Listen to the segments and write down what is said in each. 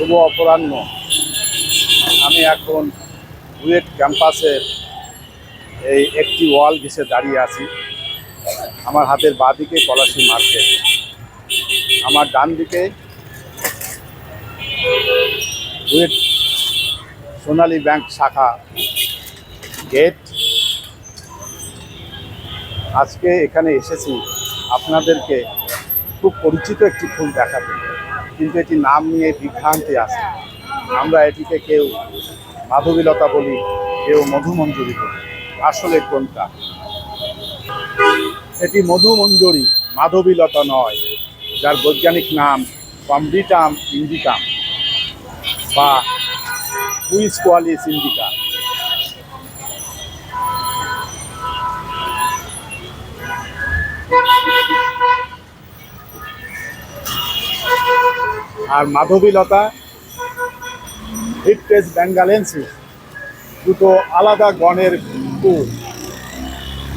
শুভ অপরাহ্ন। আমি এখন বুয়েট ক্যাম্পাসের এই একটি ওয়াল ঘেসে দাঁড়িয়ে আছি। আমার হাতের বাঁ দিকে পলাশি মার্কেট। আমার ডান দিকে বুয়েট সোনালী ব্যাংক শাখা গেট। আজকে এখানে এসেছি। আপনাদেরকে খুব পরিচিত একটি ফুল দেখাতে। কিন্তু এটি নাম নিয়ে বিভ্রান্তি আছে। আমরা এটিকে কেউ মাধবীলতা বলি, কেউ মধুমঞ্জুরি বলি। আসলে কোনটা? এটি মধুমঞ্জুরি, মাধবীলতা নয়, যার বৈজ্ঞানিক নাম কম্বিটাম ইন্ডিকাম বা কুইস কোয়ালিস ইন্ডিকা আর মাধবীলতা হিপটেস ব্যাঙ্গালেন্সিস দুটো আলাদা গণের ফুল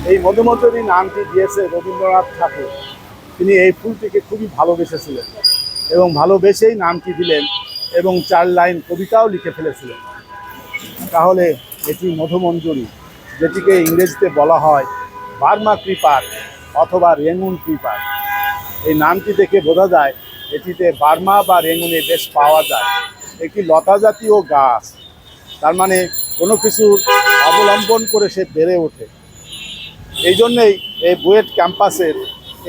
এই মধুমন্তরী নামটি দিয়েছে রবীন্দ্রনাথ ঠাকুর। তিনি এই ফুলটিকে খুবই ভালোবেসেছিলেন এবং ভালোবেসেই নামটি দিলেন এবং চার লাইন কবিতাও লিখে ফেলেছিলেন। তাহলে এটি মধুমঞ্জুরি, যেটিকে ইংরেজিতে বলা হয় বার্মা ক্রিপার অথবা রেঙ্গুন ক্রিপার এই নামটি দেখে বোঝা যায় এটিতে বার্মা বা রেঙ্গুনে বেশ পাওয়া যায়। একটি লতা জাতীয় গাছ। তার মানে কোনো কিছু অবলম্বন করে সে বেড়ে ওঠে। এই জন্যেই এই বুয়েট ক্যাম্পাসের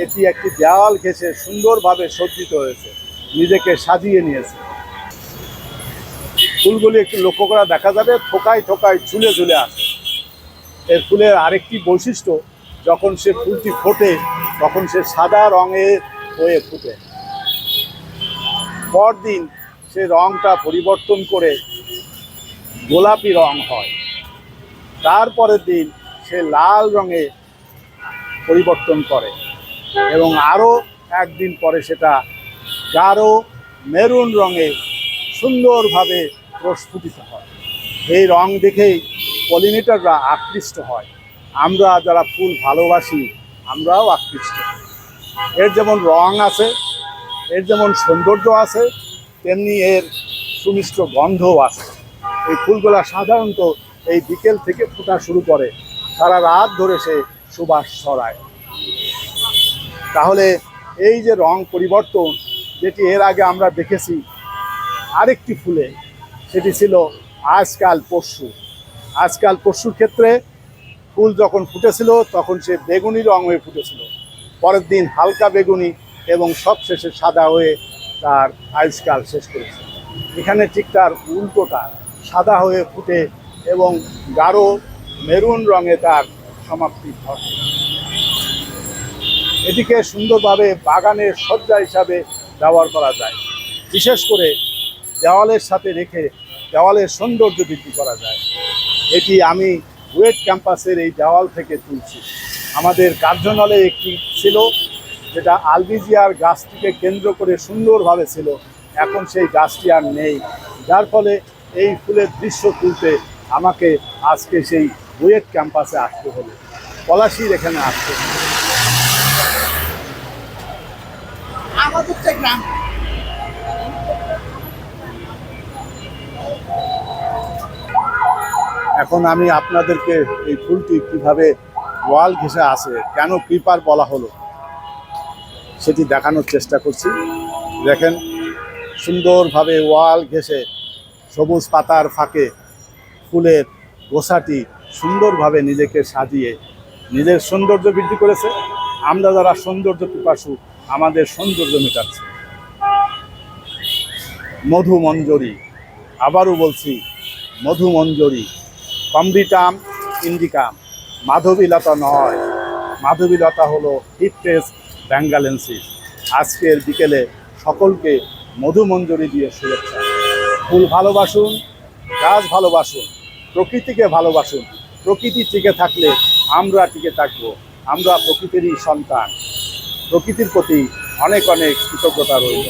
এটি একটি দেওয়াল ঘেঁষে সুন্দরভাবে সজ্জিত হয়েছে। নিজেকে সাজিয়ে নিয়েছে। ফুলগুলি একটু লক্ষ্য করা দেখা যাবে, থোকায় থোকায় ঝুলে ঝুলে আসে। এর ফুলের আরেকটি বৈশিষ্ট্য, যখন সে ফুলটি ফোটে, তখন সে সাদা রঙের হয়ে ফুটে। পরদিন সে রংটা পরিবর্তন করে গোলাপি রং হয়। তারপরের দিন সে লাল রঙে পরিবর্তন করে এবং আরও একদিন পরে সেটা গাঢ় মেরুন রঙে সুন্দরভাবে প্রস্ফুটিত হয়। এই রং দেখেই পলিনেটাররা আকৃষ্ট হয়। আমরা যারা ফুল ভালোবাসি, আমরাও আকৃষ্ট। এর যেমন রং আছে এর যেমন সৌন্দর্য আছে, তেমনি এর সুমিষ্ট গন্ধও আছে। এই ফুলগুলা সাধারণত এই বিকেল থেকে ফোটা শুরু করে সারা রাত ধরে সে সুবাস ছড়ায়। তাহলে এই যে রং পরিবর্তন, যেটি এর আগে আমরা দেখেছি আরেকটি ফুলে, সেটি ছিল আজকাল পরশু। আজকাল পরশুর ক্ষেত্রে ফুল যখন ফুটেছিল, তখন সে বেগুনি রং হয়ে ফুটেছিল। পরের দিন হালকা বেগুনি এবং সবশেষে সাদা হয়ে তার আয়ুষ্কাল শেষ করেছে। এখানে ঠিক তার উল্টোটা, সাদা হয়ে ফুটে এবং গাঢ় মেরুন রঙে তার সমাপ্তি ঘটে। এটিকে সুন্দরভাবে বাগানের সজ্জা হিসাবে ব্যবহার করা যায়। বিশেষ করে দেওয়ালের সাথে রেখে দেওয়ালের সৌন্দর্য বৃদ্ধি করা যায়। এটি আমি ওয়েট ক্যাম্পাসের এই দেওয়াল থেকে তুলছি। আমাদের কার্যনলে একটি ছিল। যেটা আলবিজিয়ার গাছটিকে কেন্দ্র করে সুন্দরভাবে ছিল এখন সেই গাছটি আর নেই। যার ফলে এই ফুলের দৃশ্য তুলতে আমাকে আজকে সেই বুয়েট ক্যাম্পাসে আসতে হলো। পলাশির এখানে আসতে হলো। আমাদের গ্রাম। এখন আমি আপনাদেরকে এই ফুলটি কীভাবে ওয়াল ঘেঁষে আসে কেন ক্রিপার বলা হলো? সেটি দেখানোর চেষ্টা করছি। দেখেন, সুন্দরভাবে ওয়াল ঘেঁষে সবুজ পাতার ফাঁকে ফুলের গোসাটি সুন্দরভাবে নিজেকে সাজিয়ে নিজের সৌন্দর্য বৃদ্ধি করেছে। আমরা যারা সৌন্দর্য পিপাসু, আমাদের সৌন্দর্য মেটাচ্ছে। মধু মঞ্জরি আবারও বলছি মধু মঞ্জরি কম্বিটাম ইন্ডিকাম। মাধবীলতা নয়, মাধবীলতা হলো হিপটেস ব্যাঙ্গালেন্সিস আজকের বিকেলে সকলকে মধুমঞ্জুরি দিয়ে শুভেচ্ছা। ফুল ভালোবাসুন, গাছ ভালোবাসুন, প্রকৃতিকে ভালোবাসুন। প্রকৃতি টিকে থাকলে আমরা টিকে থাকব। আমরা প্রকৃতিরই সন্তান। প্রকৃতির প্রতি অনেক অনেক কৃতজ্ঞতা রইল।